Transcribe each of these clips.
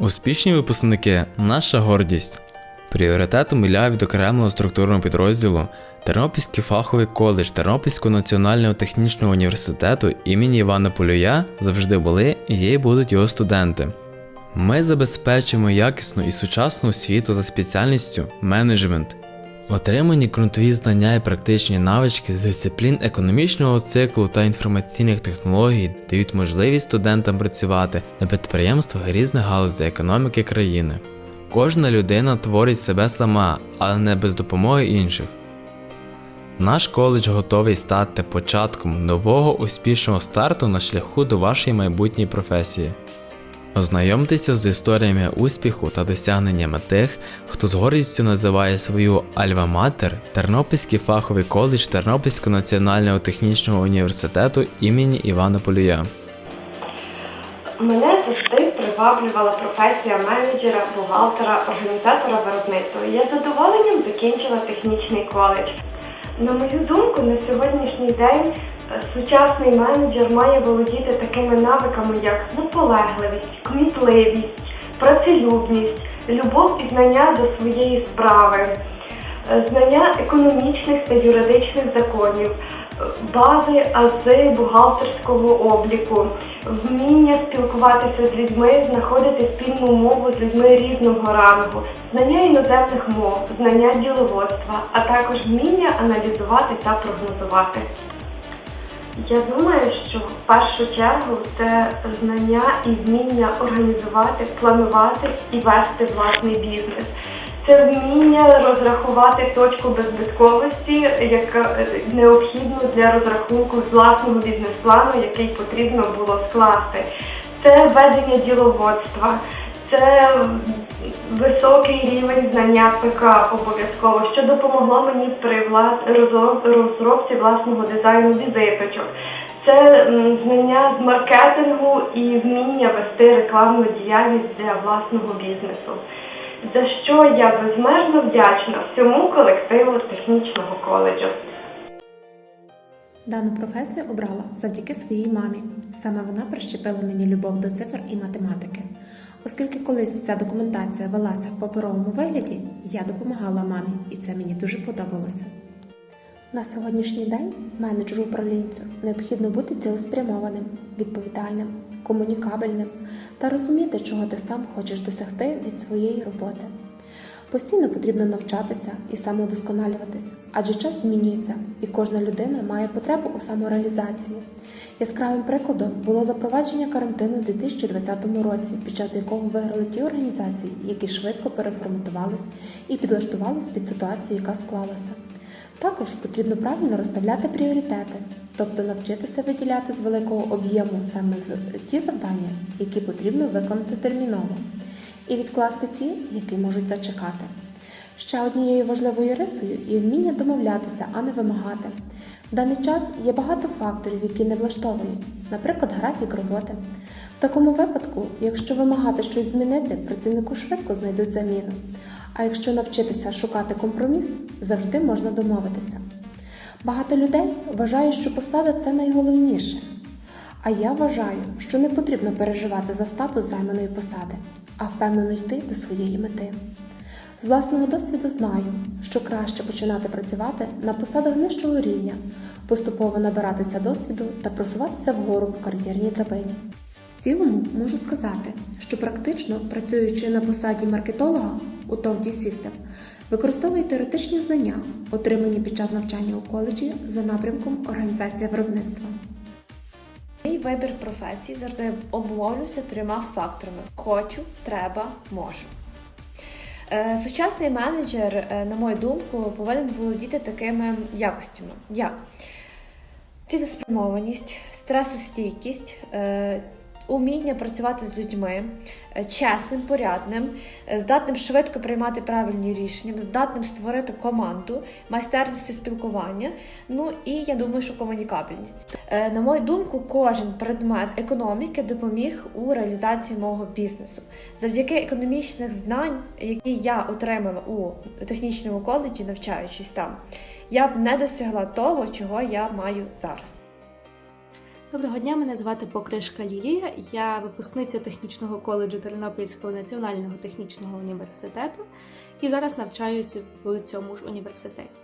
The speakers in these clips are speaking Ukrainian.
Успішні випускники наша гордість. Пріоритетом для відокремленого структурного підрозділу Тернопільський фаховий коледж Тернопільського національного технічного університету імені Івана Полюя завжди були і є і будуть його студенти. Ми забезпечимо якісну і сучасну освіту за спеціальністю менеджмент. Отримані ґрунтові знання і практичні навички з дисциплін економічного циклу та інформаційних технологій дають можливість студентам працювати на підприємствах різних галузей економіки країни. Кожна людина творить себе сама, але не без допомоги інших. Наш коледж готовий стати початком нового успішного старту на шляху до вашої майбутньої професії. Ознайомтеся з історіями успіху та досягненнями тих, хто з гордістю називає свою Альва-Матер Тернопільський фаховий коледж Тернопільського національного технічного університету імені Івана Полія. Мене завжди приваблювала професія менеджера, бухгалтера, організатора виробництва. Я задоволенням закінчила технічний коледж. На мою думку, на сьогоднішній день е, сучасний менеджер має володіти такими навиками, як наполегливість, кмітливість, працелюбність, любов і знання до своєї справи, знання економічних та юридичних законів, е, бази ази бухгалтерського обліку, вміння спілкуватися з людьми, знаходити спільну мову з людьми різного рангу, знання іноземних мов, знання діловодства, а також вміння аналізувати та прогнозувати. Я думаю, що в першу чергу це знання і вміння організувати, планувати і вести власний бізнес. Це вміння розрахувати точку беззбитковості, яка е, необхідну для розрахунку власного бізнес-плану, який потрібно було скласти. Це ведення діловодства, це високий рівень знання ПК обов'язково, що допомогло мені при влас- розробці власного дизайну візиточок. Це знання з маркетингу і вміння вести рекламну діяльність для власного бізнесу. За що я безмежно вдячна всьому колективу технічного коледжу. Дану професію обрала завдяки своїй мамі. Саме вона прищепила мені любов до цифр і математики. Оскільки колись вся документація велася в паперовому вигляді, я допомагала мамі, і це мені дуже подобалося. На сьогоднішній день менеджеру управлінцю необхідно бути цілеспрямованим, відповідальним, комунікабельним та розуміти, чого ти сам хочеш досягти від своєї роботи. Постійно потрібно навчатися і самовдосконалюватись, адже час змінюється, і кожна людина має потребу у самореалізації. Яскравим прикладом було запровадження карантину у 2020 році, під час якого виграли ті організації, які швидко переформатувались і підлаштувались під ситуацію, яка склалася. Також потрібно правильно розставляти пріоритети, тобто навчитися виділяти з великого об'єму саме ті завдання, які потрібно виконати терміново, і відкласти ті, які можуть зачекати. Ще однією важливою рисою є вміння домовлятися, а не вимагати. В даний час є багато факторів, які не влаштовують, наприклад, графік роботи. В такому випадку, якщо вимагати щось змінити, працівнику швидко знайдуть заміну. А якщо навчитися шукати компроміс, завжди можна домовитися. Багато людей вважають, що посада це найголовніше. А я вважаю, що не потрібно переживати за статус займаної посади, а впевнено йти до своєї мети. З власного досвіду знаю, що краще починати працювати на посадах нижчого рівня, поступово набиратися досвіду та просуватися вгору по кар'єрній драбині. В цілому можу сказати, що практично працюючи на посаді маркетолога у TOFD System, використовую теоретичні знання, отримані під час навчання у коледжі за напрямком організація виробництва. Мій вибір професії завжди обумовлювався трьома факторами: хочу, треба, можу. Е, Сучасний менеджер, е, на мою думку, повинен володіти такими якостями, як цілеспрямованість, стресостійкість, е, уміння працювати з людьми, е, чесним, порядним, е, здатним швидко приймати правильні рішення, здатним створити команду, майстерністю спілкування. Ну і я думаю, що комунікабельність. Е, На мою думку, кожен предмет економіки допоміг у реалізації мого бізнесу. Завдяки економічних знань, які я отримала у технічному коледжі, навчаючись там, я б не досягла того, чого я маю зараз. Доброго дня, мене звати Покришка Лілія. Я випускниця технічного коледжу Тернопільського національного технічного університету і зараз навчаюся в цьому ж університеті.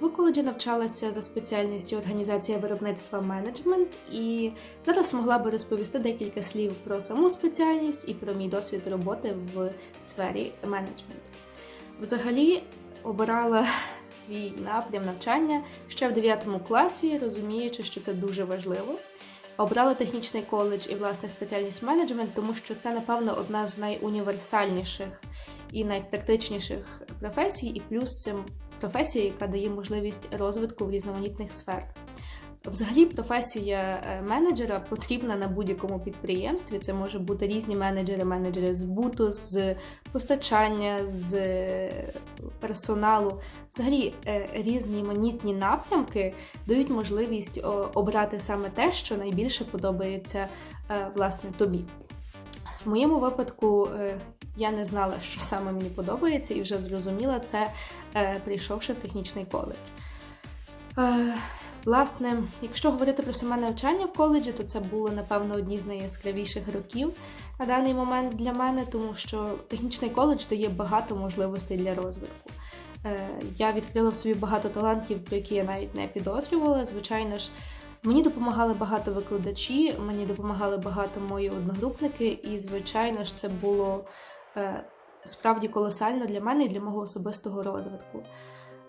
В коледжі навчалася за спеціальністю організація виробництва менеджмент і зараз могла би розповісти декілька слів про саму спеціальність і про мій досвід роботи в сфері менеджменту. Взагалі обирала свій напрям навчання ще в 9 класі, розуміючи, що це дуже важливо. Обрала технічний коледж і власне спеціальність менеджмент, тому що це, напевно, одна з найуніверсальніших і найпрактичніших професій, і плюс це професія, яка дає можливість розвитку в різноманітних сферах. Взагалі, професія е, менеджера потрібна на будь-якому підприємстві. Це може бути різні менеджери, менеджери збуту, з постачання, з е, персоналу. Взагалі, е, різні манітні напрямки дають можливість обрати саме те, що найбільше подобається власне тобі. В моєму випадку я не знала, що саме мені подобається, і вже зрозуміла це, прийшовши в технічний коледж. Власне, якщо говорити про саме навчання в коледжі, то це були, напевно, одні з найяскравіших років на даний момент для мене, тому що технічний коледж дає багато можливостей для розвитку. Е, Я відкрила в собі багато талантів, про які я навіть не підозрювала. Звичайно ж, мені допомагали багато викладачі, мені допомагали багато мої одногрупники, і, звичайно ж, це було е, справді колосально для мене і для мого особистого розвитку.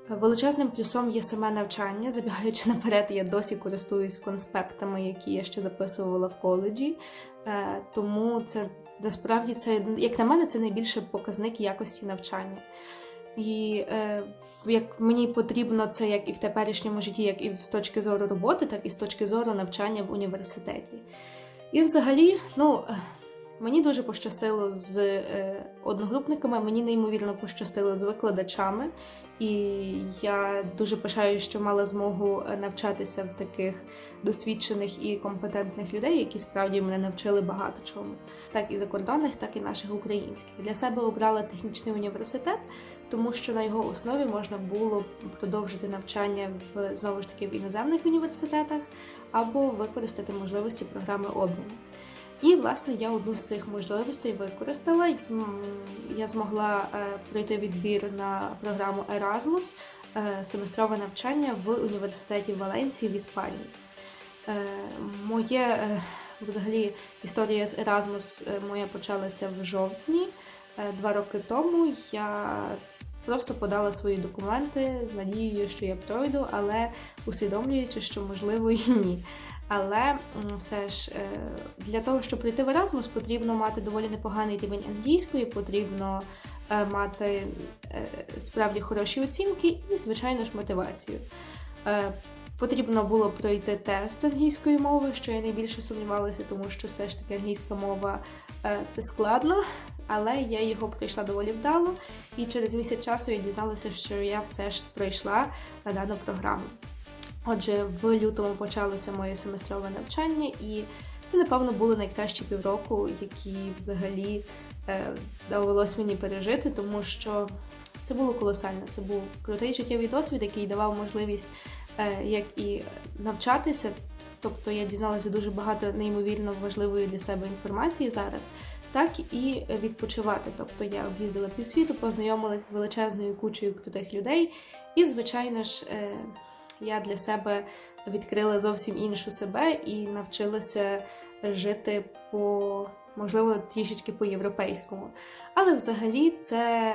Величезним плюсом є саме навчання. Забігаючи наперед, я досі користуюсь конспектами, які я ще записувала в коледжі. Е, Тому це насправді це, як на мене, це найбільший показник якості навчання. І е, як мені потрібно це як і в теперішньому житті, як і з точки зору роботи, так і з точки зору навчання в університеті. І взагалі, ну. Мені дуже пощастило з е, одногрупниками, мені неймовірно пощастило з викладачами, і я дуже пишаю, що мала змогу е, навчатися в таких досвідчених і компетентних людей, які справді мене навчили багато чому, так і закордонних, так і наших українських. Для себе обрала технічний університет, тому що на його основі можна було продовжити навчання в знову ж таки в іноземних університетах або використати можливості програми обміну. І, власне, я одну з цих можливостей використала. Я змогла е, пройти відбір на програму Erasmus, е, семестрове навчання в університеті Валенції в Іспанії. Е, Моє взагалі історія з Erasmus моя почалася в жовтні два роки тому. Я просто подала свої документи з надією, що я пройду, але усвідомлюючи, що можливо і ні. Але все ж е, для того, щоб прийти в Erasmus, потрібно мати доволі непоганий рівень англійської, потрібно е, мати е, справді хороші оцінки і, звичайно ж, мотивацію. Потрібно було пройти тест з англійської мови, що я найбільше сумнівалася, тому що все ж таки англійська мова це складно, але я його пройшла доволі вдало, і через місяць часу я дізналася, що я все ж пройшла на дану програму. Отже, в лютому почалося моє семестрове навчання, і це, напевно, були найкращі півроку, які взагалі е, довелось мені пережити, тому що це було колосально. Це був крутий життєвий досвід, який давав можливість е, як і навчатися. Тобто я дізналася дуже багато неймовірно важливої для себе інформації зараз, так і відпочивати. Тобто я об'їздила півсвіту, познайомилася з величезною кучею крутих людей, і, звичайно ж, е, я для себе відкрила зовсім іншу себе і навчилася жити по, можливо, трішечки по-європейському. Але взагалі це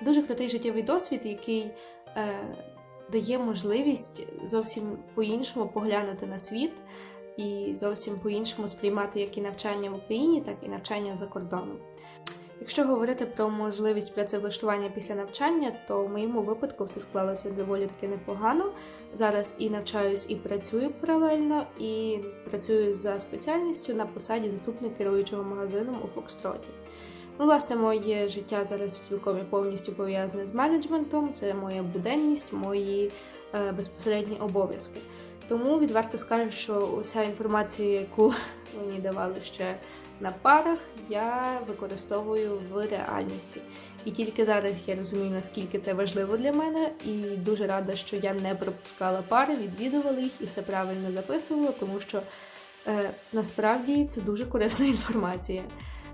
дуже крутий життєвий досвід, який е, дає можливість зовсім по-іншому поглянути на світ і зовсім по-іншому сприймати як і навчання в Україні, так і навчання за кордоном. Якщо говорити про можливість працевлаштування після навчання, то в моєму випадку все склалося доволі таки непогано. Зараз і навчаюсь, і працюю паралельно, і працюю за спеціальністю на посаді заступник керуючого магазином у Фокстроті. Ну, власне, моє життя зараз цілком і повністю пов'язане з менеджментом. Це моя буденність, мої е, безпосередні обов'язки. Тому відверто скажу, що уся інформація, яку мені давали ще на парах, я використовую в реальності. І тільки зараз я розумію, наскільки це важливо для мене, і дуже рада, що я не пропускала пари, відвідувала їх і все правильно записувала, тому що Е, Насправді це дуже корисна інформація.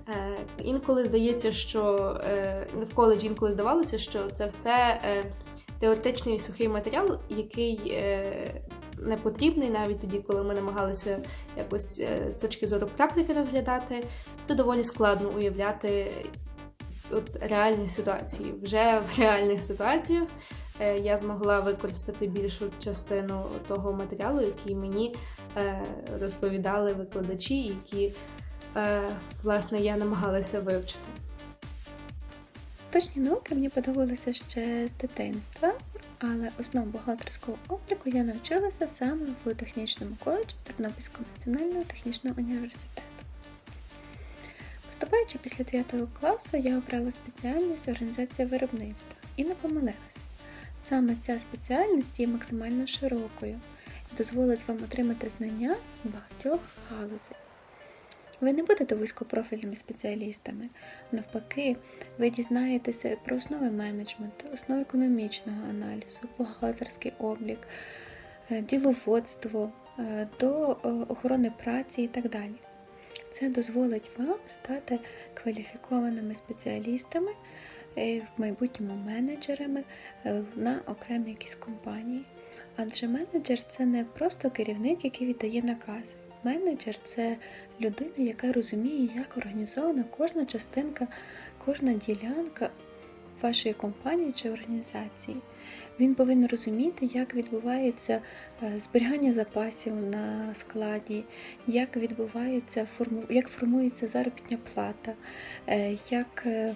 Е, Інколи здається, що е, в коледжі інколи здавалося, що це все е, теоретичний сухий матеріал, який е, не потрібний навіть тоді, коли ми намагалися якось е, з точки зору практики розглядати. Це доволі складно уявляти от реальні ситуації. Вже в реальних ситуаціях е, я змогла використати більшу частину того матеріалу, який мені е, розповідали викладачі, які власне я намагалася вивчити. Точні науки мені подобалися ще з дитинства, але основ бухгалтерського обліку я навчилася саме в технічному коледжі Тернопільського національного технічного університету. Поступаючи після 9 класу, я обрала спеціальність організація виробництва і не помилилася. Саме ця спеціальність є максимально широкою і дозволить вам отримати знання з багатьох галузей. Ви не будете вузькопрофільними спеціалістами. Навпаки, ви дізнаєтеся про основи менеджменту, основи економічного аналізу, бухгалтерський облік, е, діловодство, е, до е, охорони праці і так далі. Це дозволить вам стати кваліфікованими спеціалістами, в майбутньому менеджерами на окремій якійсь компанії. Адже менеджер це не просто керівник, який віддає накази. Менеджер це людина, яка розуміє, як організована кожна частинка, кожна ділянка вашої компанії чи організації. Він повинен розуміти, як відбувається е, зберігання запасів на складі, як відбувається як формується заробітня плата, е, як е,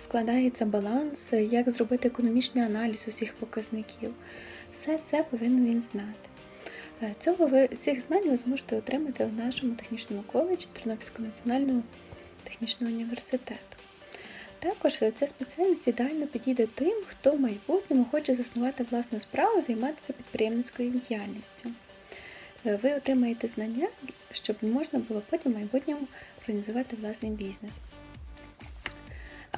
складається баланс, як зробити економічний аналіз усіх показників. Все це повинен він знати. Е, Цього ви цих знань ви зможете отримати в нашому технічному коледжі Тернопільського національного технічного університету. Також е, ця спеціальність ідеально підійде тим, хто в майбутньому хоче заснувати власну справу, займатися підприємницькою діяльністю. Е, Ви отримаєте знання, щоб можна було потім в майбутньому організувати власний бізнес.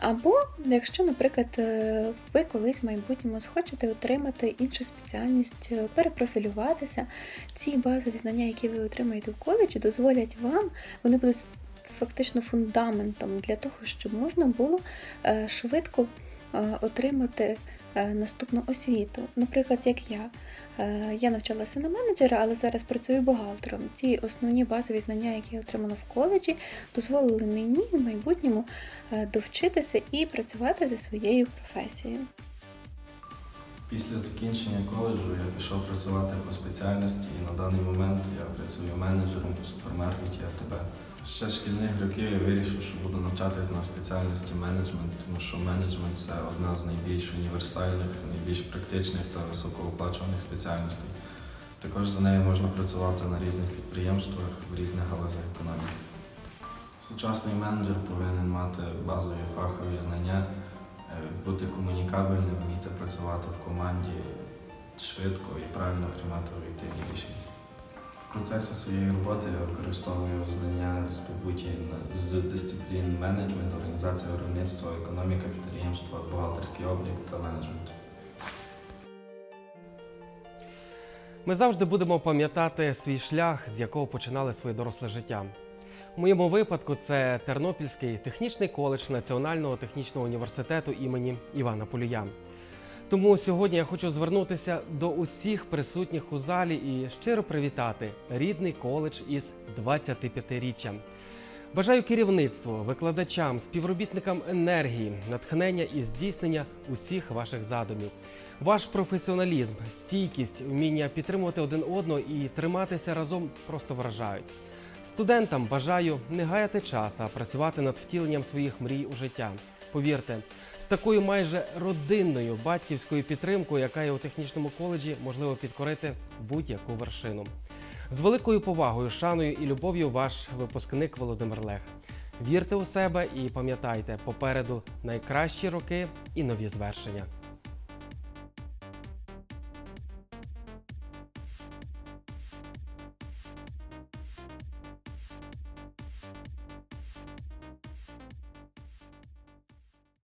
Або, якщо, наприклад, е, ви колись в майбутньому схочете отримати іншу спеціальність, е, перепрофілюватися, ці базові знання, які ви отримаєте в коледжі, дозволять вам, вони будуть фактично фундаментом для того, щоб можна було е, швидко отримати наступну освіту. Наприклад, як я. Е, Я навчалася на менеджера, але зараз працюю бухгалтером. Ці основні базові знання, які я отримала в коледжі, дозволили мені в майбутньому е, довчитися і працювати за своєю професією. Після закінчення коледжу я пішов працювати по спеціальності і на даний момент я працюю менеджером в супермаркеті АТБ. Ще шкільних років я вирішив, що буду навчатись на спеціальності менеджмент, тому що менеджмент це одна з найбільш універсальних, найбільш практичних та високооплачуваних спеціальностей. Також за нею можна працювати на різних підприємствах в різних галузях економіки. Сучасний менеджер повинен мати базові фахові знання, бути комунікабельним, вміти працювати в команді швидко і правильно приймати об'єктивні рішення. В процесі своєї роботи я використовую знання здобуті на- з дисциплін менеджмент, організація виробництва, економіка підприємства, бухгалтерський облік та менеджмент. Ми завжди будемо пам'ятати свій шлях, з якого починали своє доросле життя. У моєму випадку це Тернопільський технічний коледж Національного технічного університету імені Івана Полюя. Тому сьогодні я хочу звернутися до усіх присутніх у залі і щиро привітати рідний коледж із 25-річчям. Бажаю керівництву, викладачам, співробітникам енергії, натхнення і здійснення усіх ваших задумів. Ваш професіоналізм, стійкість, вміння підтримувати один одного і триматися разом просто вражають. Студентам бажаю не гаяти час, а працювати над втіленням своїх мрій у життя. Повірте, з такою майже родинною батьківською підтримкою, яка є у технічному коледжі, можливо підкорити будь-яку вершину. З великою повагою, шаною і любов'ю ваш випускник Володимир Лех. Вірте у себе і пам'ятайте, попереду найкращі роки і нові звершення.